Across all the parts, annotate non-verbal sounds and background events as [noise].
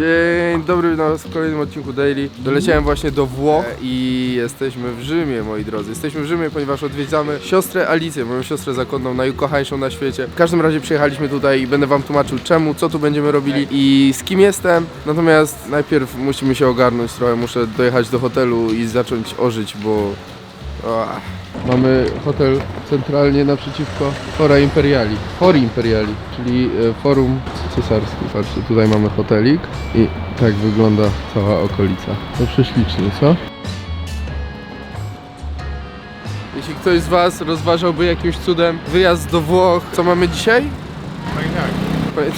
Dzień dobry na w kolejnym odcinku Daily. Doleciałem właśnie do Włoch i jesteśmy w Rzymie, moi drodzy. Jesteśmy w Rzymie, ponieważ odwiedzamy siostrę Alicję, moją siostrę zakonną, najukochańszą na świecie. W każdym razie przyjechaliśmy tutaj i będę wam tłumaczył czemu, co tu będziemy robili i z kim jestem. Natomiast najpierw musimy się ogarnąć trochę, muszę dojechać do hotelu i zacząć ożyć, bo... Mamy hotel centralnie naprzeciwko Fora Imperiali. Fori Imperiali, czyli e, Forum Cesarskie. Patrzcie, tutaj mamy hotelik i tak wygląda cała okolica. To prześlicznie, co? Jeśli ktoś z Was rozważałby jakimś cudem wyjazd do Włoch, co mamy dzisiaj? Poniedziałek.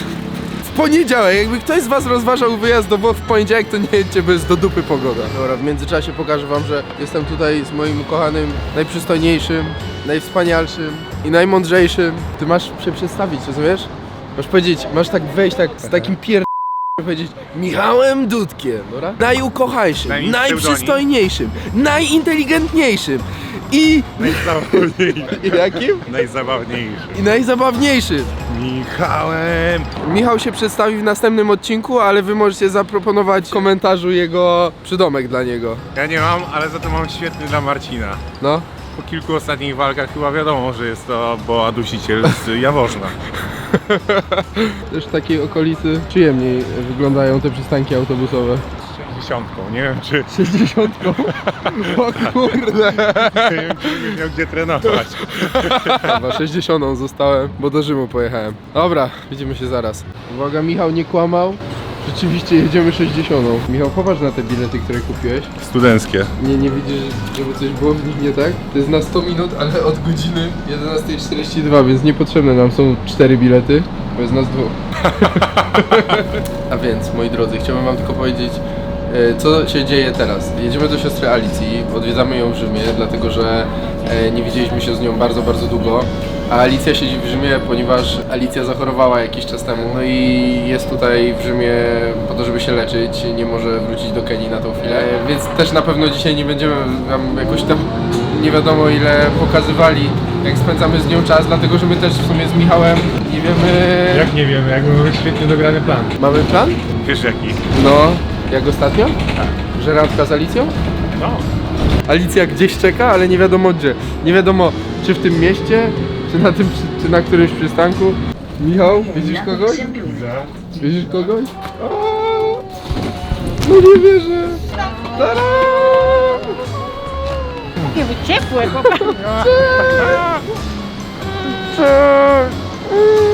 W poniedziałek, jakby ktoś z Was rozważał wyjazd do Włoch w poniedziałek, to nie jedźcie, bo jest do dupy pogoda. Dobra, w międzyczasie pokażę Wam, że jestem tutaj z moim ukochanym, najprzystojniejszym, najwspanialszym i najmądrzejszym. Ty masz się przedstawić, rozumiesz? Masz powiedzieć, masz tak wejść tak z takim pier... powiedzieć Michałem Dudkiem, dobra? Najukochańszym, najprzystojniejszym, najinteligentniejszym i... Najzabawniejszy. i [laughs] jakim? Najzabawniejszy. I najzabawniejszym. Michałem. Michał się przedstawi w następnym odcinku, ale wy możecie zaproponować w komentarzu jego przydomek dla niego. Ja nie mam, ale za to mam świetny dla Marcina. No. Po kilku ostatnich walkach chyba wiadomo, że jest to Boa Dusiciel z Jaworzna. Też w takiej okolicy przyjemniej wyglądają te przystanki autobusowe. Z dziesiątką. Nie wiem, czy, 60. O kurde. nie wiem, czy miał gdzie trenować. Chyba 60 zostałem, bo do Rzymu pojechałem. Dobra, widzimy się zaraz. Uwaga, Michał nie kłamał. Rzeczywiście jedziemy 60. Michał, popatrz na te bilety, które kupiłeś. Studenckie. Nie, nie widzisz, żeby coś było w nich nie tak? To jest na 100 minut, ale od godziny 11.42, więc niepotrzebne nam są cztery bilety, bo jest nas dwóch. [laughs] A więc, moi drodzy, chciałbym wam tylko powiedzieć, e, co się dzieje teraz. Jedziemy do siostry Alicji, odwiedzamy ją w Rzymie, dlatego że e, nie widzieliśmy się z nią bardzo, bardzo długo. A Alicja siedzi w Rzymie, ponieważ Alicja zachorowała jakiś czas temu. No i jest tutaj w Rzymie po to, żeby się leczyć. Nie może wrócić do Kenii na tą chwilę. E, Więc też na pewno dzisiaj nie będziemy wam jakoś tam nie wiadomo ile pokazywali, jak spędzamy z nią czas, dlatego że my też w sumie z Michałem nie wiemy. Jak nie wiem, jak mamy świetnie dograny plan. Mamy plan? Wiesz jaki? No, jak ostatnio? Tak. Że randka z Alicją? No. Alicja gdzieś czeka, ale nie wiadomo gdzie. Nie wiadomo, czy w tym mieście, czy na, tym, przy- czy na którymś przystanku. Michał, widzisz kogoś? Widzisz kogoś? O! No nie wierzę! Tada! Jakie wy ciepłe, chłopaki. Cześć!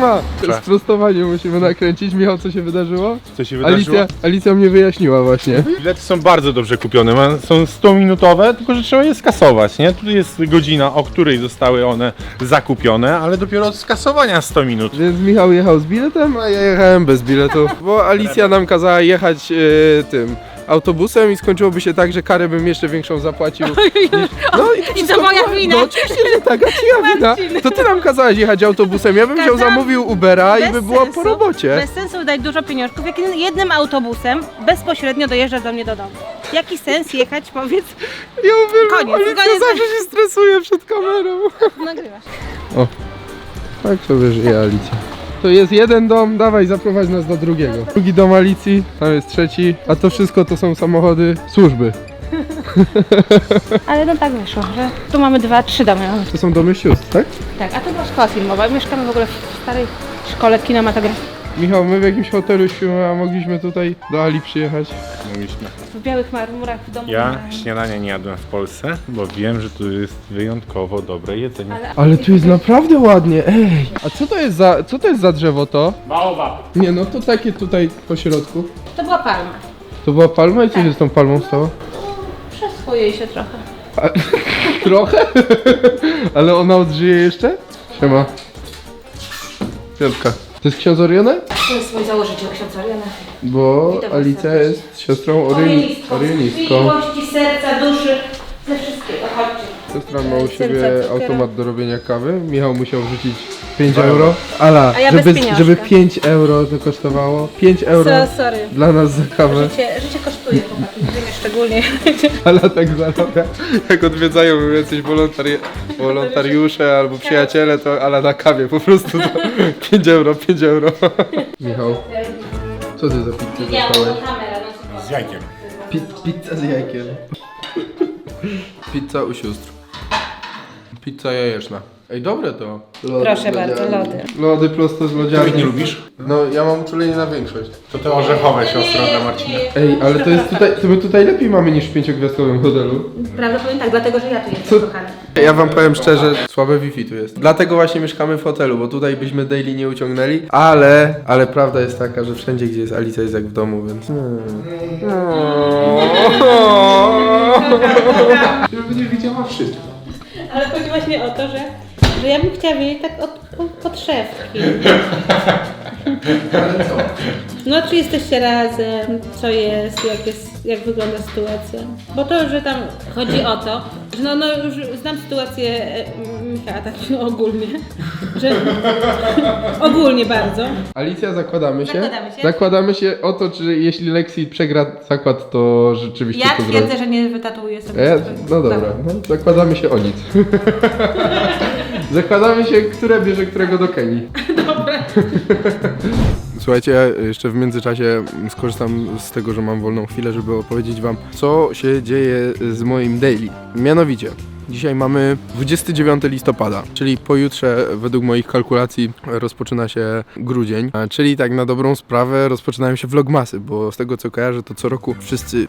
Ma. Sprostowanie musimy nakręcić. Michał, co się wydarzyło? Co się wydarzyło? Alicja, Alicja mnie wyjaśniła właśnie. Bilety są bardzo dobrze kupione, ma- są 100-minutowe, tylko że trzeba je skasować, nie? Tu jest godzina, o której zostały one zakupione, ale dopiero od skasowania 100 minut. Więc Michał jechał z biletem, a ja jechałem bez biletu. Bo Alicja nam kazała jechać e, tym autobusem i skończyłoby się tak, że karę bym jeszcze większą zapłacił. [laughs] Niż... No i, to moja było- wina. No oczywiście, że tak, a czyja wina? Marcin. To ty nam kazałaś jechać autobusem, ja bym wziął, Kazałam zamówił Ubera i by było po robocie. Bez sensu dać dużo pieniążków, jak jednym autobusem bezpośrednio dojeżdża do mnie do domu. Jaki sens jechać, powiedz, Ja uwielbiam, Koniec, Alicja koniec. zawsze się stresuje przed kamerą. nagrywasz. Tak sobie żyje Alicja. To jest jeden dom, dawaj zaprowadź nas do drugiego. Drugi dom Alicji, tam jest trzeci, a to wszystko to są samochody służby. Ale no tak wyszło, że tu mamy dwa, trzy domy. To są domy sióstr, tak? Tak, a to była szkoła filmowa. Mieszkamy w ogóle w starej szkole kinematografii. Michał, my w jakimś hotelu śpimy, a mogliśmy tutaj do Ali przyjechać. Mogliśmy. W białych marmurach w domu. Ja śniadania nie jadłem w Polsce, bo wiem, że tu jest wyjątkowo dobre jedzenie. Ale, Ale tu jest naprawdę ładnie, ej! A co to jest za, co to jest za drzewo to? Baobab. Nie no, to takie tutaj po środku. To była palma. To była palma i co się z tą palmą stało? Przeschło jej się trochę. A, [laughs] trochę? Ale ona odżyje jeszcze? Siema. Piątka. To jest ksiądz Orione? To jest mój założyciel, ksiądz Oriana. Bo Witam Alicja serdecznie. jest siostrą Orion- Orionistką. miłości, serca, duszy. Siostra ma u siebie cukiera. automat do robienia kawy. Michał musiał wrzucić 5 euro. Ala, A ja bez żeby, pieniążka. żeby 5 euro to kosztowało. 5 euro So, sorry. dla nas za kawę. Życie, życie kosztuje, chłopaki, wiemy szczególnie. [laughs] Ala tak zarabia. Jak odwiedzają jacyś wolontari wolontariusze albo przyjaciele, to Ala na kawie po prostu to [laughs] 5 euro, 5 euro. Michał, Co ty za pizzę dostałeś? Z jajkiem. Pi pizza z jajkiem. Pizza u sióstr. Pizza jajeczna. Ej, dobre to. Lody Proszę z bardzo, lodziami. lody. Lody prosto z lodziami. nie lubisz? No, ja mam uczulenie na większość. To te orzechowe siostro dla Marcina. Ej, ale to jest tutaj, to my tutaj lepiej mamy niż w pięciogwiazdkowym hotelu. Prawdopodobnie tak, dlatego że ja tu jestem, Co? kochany. Ja wam powiem szczerze, słabe Wi-Fi tu jest. Dlatego właśnie mieszkamy w hotelu, bo tutaj byśmy daily nie uciągnęli, ale, ale prawda jest taka, że wszędzie gdzie jest Alicja jest jak w domu, więc... Będziesz widziała wszystko. Ale chodzi właśnie o to, że, że ja bym chciała wiedzieć tak od, od podszewki. No, czy jesteście razem, co jest, jak, jest, jak wygląda sytuacja? Bo to, że tam chodzi o to, że no, no już znam sytuację e, Michała tak ogólnie, że ogólnie bardzo. Alicja, zakładamy się. Zakładamy się. Zakładamy się o to, czy jeśli Lexi przegra zakład, to rzeczywiście Ja to twierdzę, zrobi. że nie wytatuuję sobie. E, swojego- no dobra, no, zakładamy się o nic. [laughs] zakładamy się, które bierze którego do Kenii. Słuchajcie, ja jeszcze w międzyczasie skorzystam z tego, że mam wolną chwilę, żeby opowiedzieć wam, co się dzieje z moim daily. Mianowicie, dzisiaj mamy 29 listopada, czyli pojutrze według moich kalkulacji rozpoczyna się grudzień, czyli tak na dobrą sprawę rozpoczynają się vlogmasy, bo z tego co kojarzę, to co roku wszyscy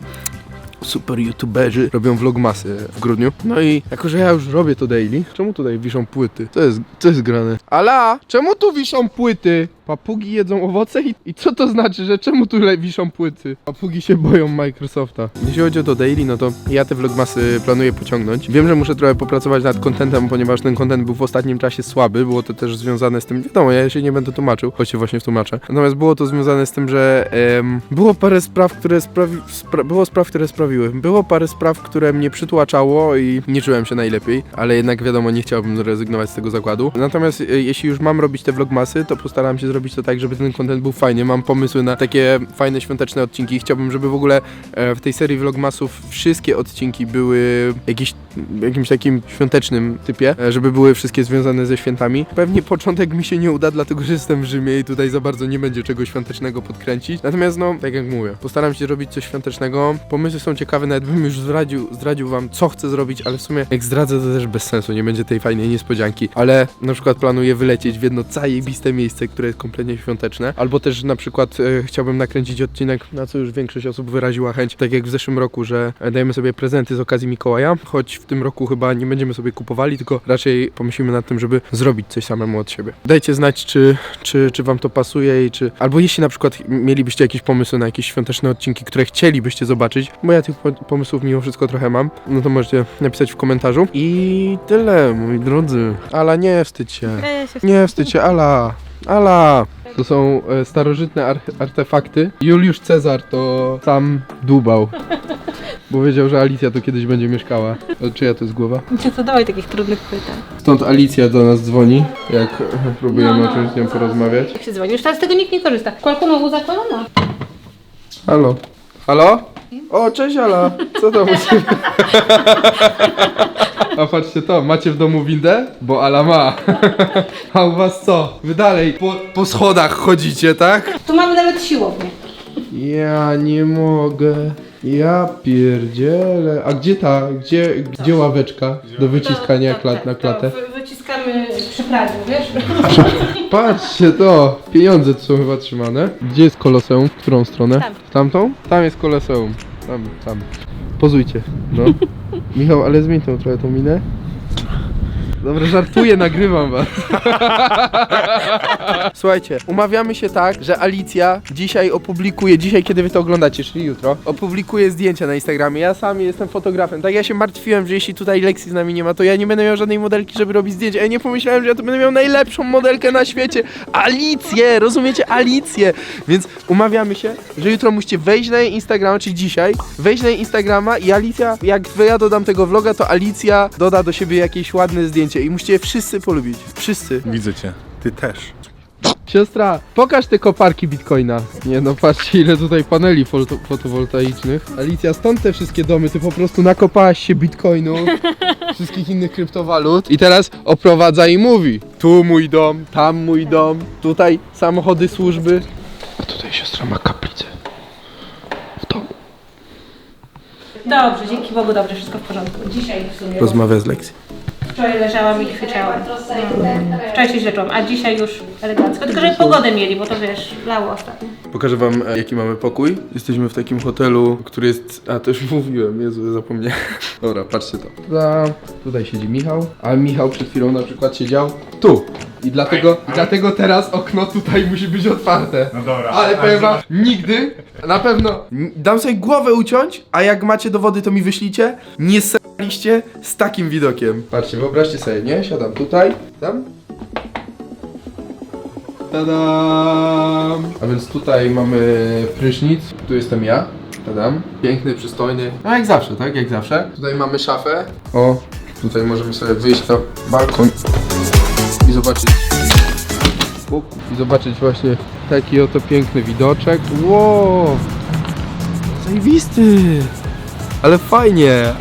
super youtuberzy robią vlogmasy w grudniu. No i jako, że ja już robię to daily, czemu tutaj wiszą płyty? Co jest, co jest grane? Ala, czemu tu wiszą płyty? Papugi jedzą owoce i, i co to znaczy, że czemu tu le- wiszą płyty? Papugi się boją Microsofta. Jeśli chodzi o to daily, no to ja te vlogmasy planuję pociągnąć. Wiem, że muszę trochę popracować nad contentem, ponieważ ten content był w ostatnim czasie słaby. Było to też związane z tym, wiadomo, ja się nie będę tłumaczył, choć się właśnie wtłumaczę. Natomiast było to związane z tym, że em, było parę spraw, które sprawi... Spra było spraw, które sprawiły. Było parę spraw, które mnie przytłaczało i nie czułem się najlepiej, ale jednak wiadomo, nie chciałbym rezygnować z tego zakładu. Natomiast e, jeśli już mam robić te vlogmasy, to postaram się zrobić to tak, żeby ten content był fajny. Mam pomysły na takie fajne świąteczne odcinki. Chciałbym, żeby w ogóle e, w tej serii vlogmasów wszystkie odcinki były jakieś, jakimś takim świątecznym typie, e, żeby były wszystkie związane ze świętami. Pewnie początek mi się nie uda, dlatego że jestem w Rzymie i tutaj za bardzo nie będzie czegoś świątecznego podkręcić. Natomiast no, tak jak mówię, postaram się robić coś świątecznego. Pomysły są ciekawe, nawet bym już zdradził, zdradził wam, co chcę zrobić, ale w sumie jak zdradzę, to też bez sensu, nie będzie tej fajnej niespodzianki. Ale na przykład planuję wylecieć w jedno zajebiste miejsce, które jest kompletnie świąteczne. Albo też na przykład e, chciałbym nakręcić odcinek, na co już większość osób wyraziła chęć, tak jak w zeszłym roku, że e, dajemy sobie prezenty z okazji Mikołaja, choć w tym roku chyba nie będziemy sobie kupowali, tylko raczej pomyślimy nad tym, żeby zrobić coś samemu od siebie. Dajcie znać, czy, czy, czy wam to pasuje i czy... Albo jeśli na przykład mielibyście jakieś pomysły na jakieś świąteczne odcinki, które chcielibyście zobaczyć, bo ja tych po- pomysłów mimo wszystko trochę mam, no to możecie napisać w komentarzu. I tyle, moi drodzy. Ala, nie wstydź się Nie wstydź się, Ala! Ala! To są e, starożytne ar artefakty. Juliusz Cezar to sam dłubał. Bo wiedział, że Alicja tu kiedyś będzie mieszkała. A czyja to jest głowa? Nie zadawaj takich trudnych pytań. Stąd Alicja do nas dzwoni, jak e, [laughs] próbujemy No, no. o czymś z nią porozmawiać. Jak się dzwoni? Już teraz z tego nikt nie korzysta. Kolku nową zakładano. Halo? Halo? O, cześć Ala! Co tam u ciebie? [laughs] A patrzcie to, macie w domu windę? Bo Ala ma. [laughs] A u was co? Wy dalej po, po schodach chodzicie, tak? Tu mamy nawet siłownię. Ja nie mogę. Ja pierdzielę. A gdzie ta, gdzie, gdzie ławeczka do wyciskania To- to- klat tak, na to klatę? wy- Wyciskamy przy pragu, wiesz? [laughs] Patrzcie to! Pieniądze tu są chyba trzymane. Gdzie jest koloseum? W którą stronę? Tam. W tamtą? Tam jest koloseum. Tam, tam. Pozujcie. No. [laughs] Michał, ale zmień tą trochę tą minę. Dobra, żartuję, nagrywam was. [laughs] Słuchajcie, umawiamy się tak, że Alicja dzisiaj opublikuje, dzisiaj kiedy wy to oglądacie, czyli jutro, opublikuje zdjęcia na Instagramie. Ja sam jestem fotografem. Tak ja się martwiłem, że jeśli tutaj Lexi z nami nie ma, to ja nie będę miał żadnej modelki, żeby robić zdjęcia. Ja nie pomyślałem, że ja tu będę miał najlepszą modelkę na świecie. Alicję, rozumiecie? Alicję. Więc umawiamy się, że jutro musicie wejść na jej Instagrama, czyli dzisiaj, wejść na jej Instagrama i Alicja, jak ja dodam tego vloga, to Alicja doda do siebie jakieś ładne zdjęcie i musicie je wszyscy polubić. Wszyscy. Widzę cię. Ty też. Siostra, pokaż te koparki bitcoina. Nie no, patrzcie ile tutaj paneli foto fotowoltaicznych. Alicja, stąd te wszystkie domy, ty po prostu nakopałaś się bitcoinu, [laughs] wszystkich innych kryptowalut i teraz oprowadza i mówi. Tu mój dom, tam mój dom, tutaj samochody służby. Tutaj siostra ma kaplicę. W domu. Dobrze, dzięki Bogu, dobrze, wszystko w porządku. Dzisiaj w sumie. Rozmawia z lekcji. Wczoraj leżałam i kwiczałam. Wczoraj się źle czułam, a dzisiaj już elegancko. Tylko, że pogodę mieli, bo to wiesz, lało ostatnio. Pokażę wam e, jaki mamy pokój. Jesteśmy w takim hotelu, który jest... A, też [laughs] mówiłem, Jezu, zapomniałem. [laughs] Dobra, patrzcie to. Ta, tutaj siedzi Michał, a Michał przed chwilą na przykład siedział tu. I dlatego, i dlatego teraz okno tutaj musi być otwarte. No dobra. Ale powiem wam, nigdy, na pewno, n- dam sobie głowę uciąć, a jak macie dowody, to mi wyślijcie. Nie saliście z takim widokiem. Patrzcie, wyobraźcie sobie, nie? Siadam tutaj, tam. Tadam! A więc tutaj mamy prysznic, tu jestem ja. Tadam. Piękny, przystojny. No jak zawsze, tak? Jak zawsze. Tutaj mamy szafę. O, tutaj możemy sobie wyjść na balkon i zobaczyć i zobaczyć właśnie taki oto piękny widoczek. Wow! Zajebisty! Ale fajnie!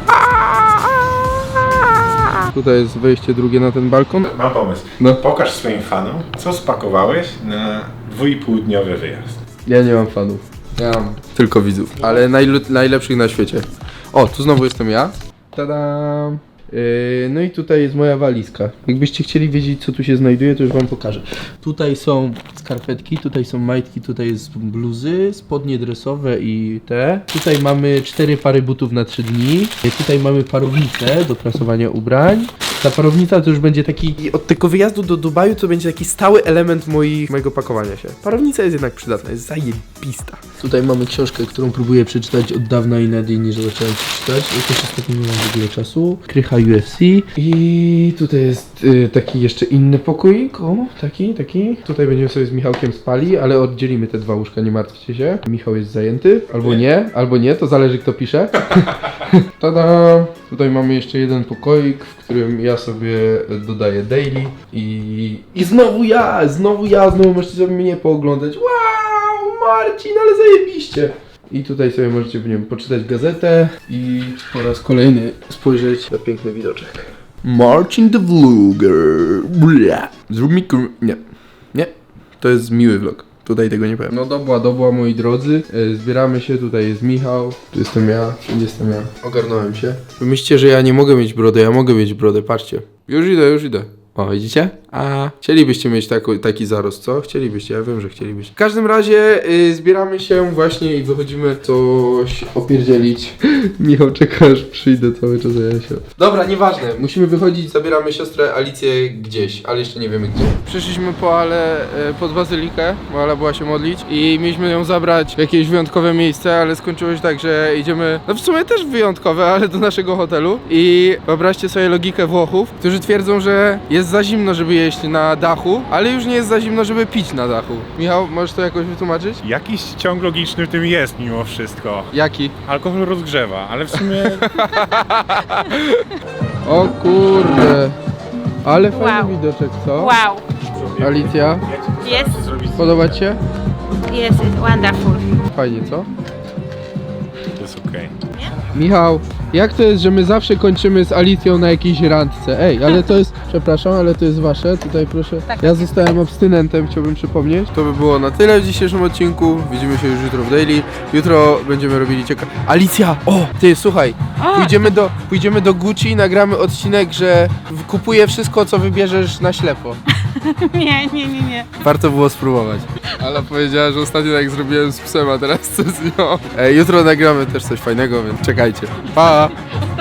Tutaj jest wejście drugie na ten balkon. Mam pomysł. No. Pokaż swoim fanom, co spakowałeś na dwójpółdniowy wyjazd. Ja nie mam fanów. Ja mam tylko widzów. Ale najlu- najlepszych na świecie. O, tu znowu jestem ja. Tada! Yy, no i tutaj jest moja walizka. Jakbyście chcieli wiedzieć, co tu się znajduje, to już wam pokażę. Tutaj są skarpetki, tutaj są majtki, tutaj jest bluzy, spodnie dresowe i te. Tutaj mamy cztery pary butów na trzy dni. Tutaj mamy parownicę do prasowania ubrań. Ta parownica to już będzie taki... I od tego wyjazdu do Dubaju to będzie taki stały element moich, mojego pakowania się. Parownica jest jednak przydatna, jest zajebista. Tutaj mamy książkę, którą próbuję przeczytać od dawna i nadziei, że zacząłem przeczytać. Jakoś ostatnio nie mam w ogóle czasu. Krycha UFC. I tutaj jest y, taki jeszcze inny pokoik. O, taki, taki. Tutaj będziemy sobie z Michałkiem spali, ale oddzielimy te dwa łóżka, nie martwcie się. Michał jest zajęty, albo nie, albo nie, to zależy kto pisze. [laughs] Tada! Tutaj mamy jeszcze jeden pokoik, w którym ja sobie dodaję daily i... I znowu ja! Znowu ja! Znowu możecie sobie mnie pooglądać. Wow! Marcin, ale zajebiście! I tutaj sobie możecie w nim poczytać gazetę i po raz kolejny spojrzeć na piękny widoczek. Marcin the Vlogger. Zrób mi. Nie. Nie. To jest miły vlog. Tutaj tego nie powiem. No dobła, dobła moi drodzy. E, Zbieramy się, tutaj jest Michał, tu jestem ja, wszędzie jestem ja. Ogarnąłem się. Wy myślicie, że ja nie mogę mieć brody, ja mogę mieć brodę, patrzcie. Już idę, już idę. O, widzicie? A chcielibyście mieć taki, taki zarost, co? Chcielibyście, ja wiem, że chcielibyście. W każdym razie y, zbieramy się właśnie i wychodzimy coś opierdzielić. [laughs] Michał czeka aż przyjdę cały czas, a ja się... Dobra, nieważne. Musimy wychodzić, zabieramy siostrę Alicję gdzieś, ale jeszcze nie wiemy gdzie. Przyszliśmy po Ale y, pod Bazylikę, bo Ala była się modlić i mieliśmy ją zabrać w jakieś wyjątkowe miejsce, ale skończyło się tak, że idziemy, no w sumie też wyjątkowe, ale do naszego hotelu i wyobraźcie sobie logikę Włochów, którzy twierdzą, że jest za zimno, żeby jeść na dachu, ale już nie jest za zimno, żeby pić na dachu. Michał, możesz to jakoś wytłumaczyć? Jakiś ciąg logiczny w tym jest mimo wszystko. Jaki? Alkohol rozgrzewa, ale w sumie [laughs] O kurde, ale fajny Wow. widoczek, co? Wow, Alicja, jest, zrobić podoba Ci się? jest wonderful. Fajnie, co? to jest okej. Michał, jak to jest, że my zawsze kończymy z Alicją na jakiejś randce? Ej, ale to jest, [laughs] przepraszam, ale to jest wasze, tutaj proszę. Tak. Ja zostałem abstynentem, chciałbym przypomnieć. To by było na tyle w dzisiejszym odcinku. Widzimy się już jutro w daily. Jutro będziemy robili ciekawe... Alicja! O, ty, słuchaj, pójdziemy do, pójdziemy do Gucci i nagramy odcinek, że w- kupuję wszystko, co wybierzesz na ślepo. [laughs] Nie, nie, nie, nie. Warto było spróbować. Ala powiedziała, że ostatnio tak zrobiłem z psem, a teraz co z nią. Ej, jutro nagramy też coś fajnego, więc czekajcie. Pa! ờ.